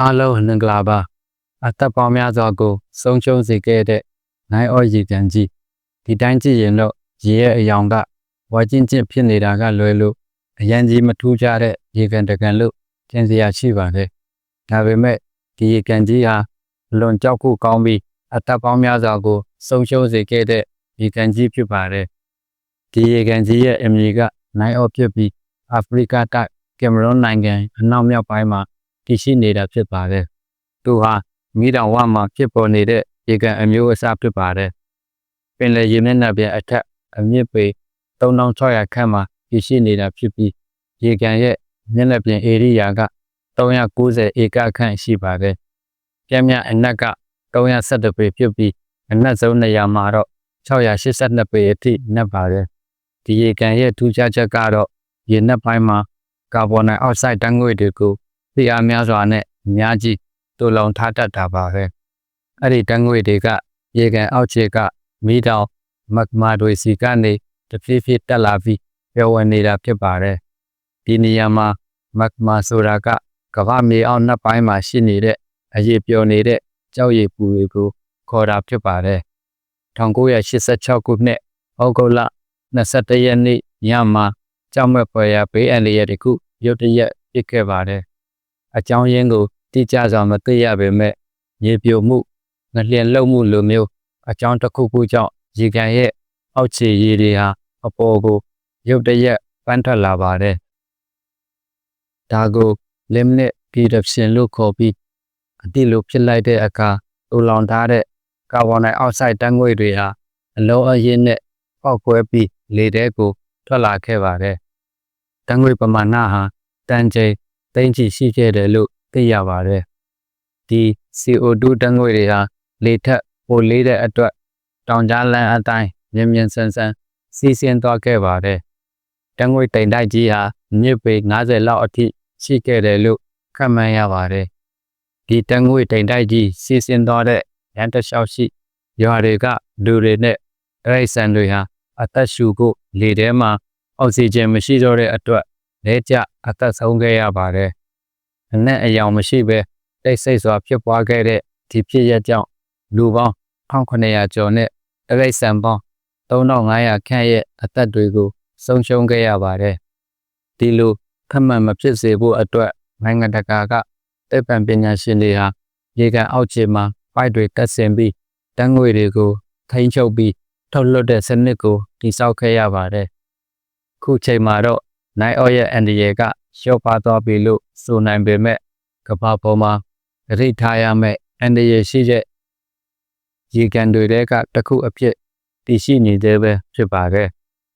အားလုံးမင်္ဂလာပါအသက်ပေါင်းများစွာကိုဆုံးရှုံးစေခဲ့တဲ့နိုင်အော်ရေကန်ကြီးဒီတိုင်းကြည့်ရင်တော့ရေရဲ့အယောင်ကဝါကျင်းကျင့်ဖြစ်နေတာကလွယ်လို့အရန်ကြီးမထူးကြတဲ့ရေကန်တကန်လို့ကျင်စရာရှိပါတယ်ဒါပေမဲ့ဒီရေကန်ကြီးဟာအလွန်ကြောက်ခုကောင်းပြီးအသက်ပေါင်းများစွာကိုဆုံးရှုံးစေခဲ့တဲ့ရေကန်ကြီးဖြစ်ပါတယ်ဒီရေကန်ကြီးရဲ့အမည်ကနိုင်အော်ဖြစ်ပြီးအာဖရိကတိုက်ကင်မရွန်နိုင်ငံအနောက်မြောက်ပိုင်းမှာ တည်ရှိနေတာဖြစ်ပါတယ်။သူဟာမိတောင်ဝမှာဖြစ်ပေါ်နေတဲ့ရေကန်အမျိုးအစားဖြစ်ပါတယ်။ပင်လယ်ရေမျက်နှာပြင်အထက်အမြင့်ပေ3600ခန့်မှာတည်ရှိနေတာဖြစ်ပြီးရေကန်ရဲ့မျက်နှာပြင်ဧရိယာက390ဧကခန့်ရှိပါတယ်။ပြင်းပြအနက်က312ပေဖြစ်ပြီးအနက်ဆုံးနေရာမှာတော့682ပေအထိနက်ပါတယ်။ဒီရေကန်ရဲ့ထူးခြားချက်ကတော့ရေနက်ပိုင်းမှာကာဗွန်ဒိုင်အောက်ဆိုက်ဓာတ်ငွေ့တွေကို ပြအားများစွာနဲ့အများကြီးတူလောင်ထားတတ်တာပါပဲအဲ့ဒီတန်းငွေတွေကရေကန်အောက်ခြေကမီးတောင်မဂမာတွေစီကနေတဖြည်းဖြည်းတက်လာပြီးပြောဝင်နေတာဖြစ်ပါတယ်ဒီနေရာမှာမဂမာဆိုတာကကမ္ဘာမြေအောက်နှစ်ပိုင်းမှာရှိနေတဲ့အရေးပျော်နေတဲ့ကြောက်ရည်ပူတွေကိုခေါ်တာဖြစ်ပါတယ်1986ခုနှစ်ဩဂုတ်လ21ရက်နေ့ညမှာကြောက်မဲ့ပွဲရဘေးအန္တရာယ်တခုရုတ်တရက်ဖြစ်ခဲ့ပါတယ် အကြောင်းရင်းကိုတိကျစွာမသိရပေမဲ့ရေပြိုမှုငလျင်လှုပ်မှုလိုမျိုးအကြောင်းတစ်ခုခုကြောင့်ရေကန်ရဲ့အောက်ခြေရေတွေဟာအပေါ်ကိုရုတ်တရက်ပန်းထွက်လာပါတယ်။ဒါကို limit eruption လို့ခေါ်ပြီးအတိလိုဖြစ်လိုက်တဲ့အခါတူလောင်ထားတဲ့ကာဗွန်ဒိုင်အောက်ဆိုက်ဓာတ်ငွေ့တွေဟာအလုံးအရင်းနဲ့ပေါက်ကွဲပြီးလေထဲကိုထွက်လာခဲ့ပါတယ်။ဓာတ်ငွေ့ပမာဏဟာတန်ချိန် သိန်းချီရှိခဲ့တယ်လို့သိရပါတယ်။ဒီ CO2 ဓာတ်ငွေ့တွေဟာလေထက်ပိုလေးတဲ့အတွက်တောင်ကြားလမ်းအတိုင်းမြင်မြင်ဆန်းဆန်းစီးဆင်းသွားခဲ့ပါတယ်။ဓာတ်ငွေ့တိမ်တိုက်ကြီးဟာမြစ်ပေ90လောက်အထိရှိခဲ့တယ်လို့ခန့်မှန်းရပါတယ်။ဒီဓာတ်ငွေ့တိမ်တိုက်ကြီးစီးဆင်းသွားတဲ့ရန်တလျှောက်ရှိရွာတွေကလူတွေနဲ့အရိတ်ဆန်တွေဟာအသက်ရှူဖို့လေထဲမှာအောက်ဆီဂျင်မရှိတော့တဲ့အတွက် လဲကျအသက်ဆုံးခဲ့ရပါတယ်။အနက်အယောင်မရှိဘဲတိတ်ဆိတ်စွာဖြစ်ပွားခဲ့တဲ့ဒီဖြစ်ရပ်ကြောင့်လူပေါင်း1900ကျော်နဲ့အရိတ်ဆန်ပေါင်း3500ခန့်ရဲ့အသက်တွေကိုဆုံးရှုံးခဲ့ရပါတယ်။ဒီလိုခက်မှန်မဖြစ်စေဖို့အတွက်နိုင်ငံတကာကတက်ပံပညာရှင်တွေဟာရေကန်အောက်ခြေမှာပိုက်တွေတက်ဆင်ပြီးတန်းငွေတွေကိုထိန်းချုပ်ပြီးထုတ်လွှတ်တဲ့စနစ်ကိုတည်ဆောက်ခဲ့ရပါတယ်။ခုချိန်မှာတော့ နိုင်အော့ရဲ့အန်ဒီယေကလျှော့ပါသွားပြီလို့ဆိုနိုင်ပေမဲ့ကမ္ဘာပေါ်မှာအရိထားရမယ့်အန်ဒီယေရှိတဲ့ရေကန်တွေတဲကတစ်ခုအဖြစ်တည်ရှိနေသေးပဲဖြစ်ပါတယ်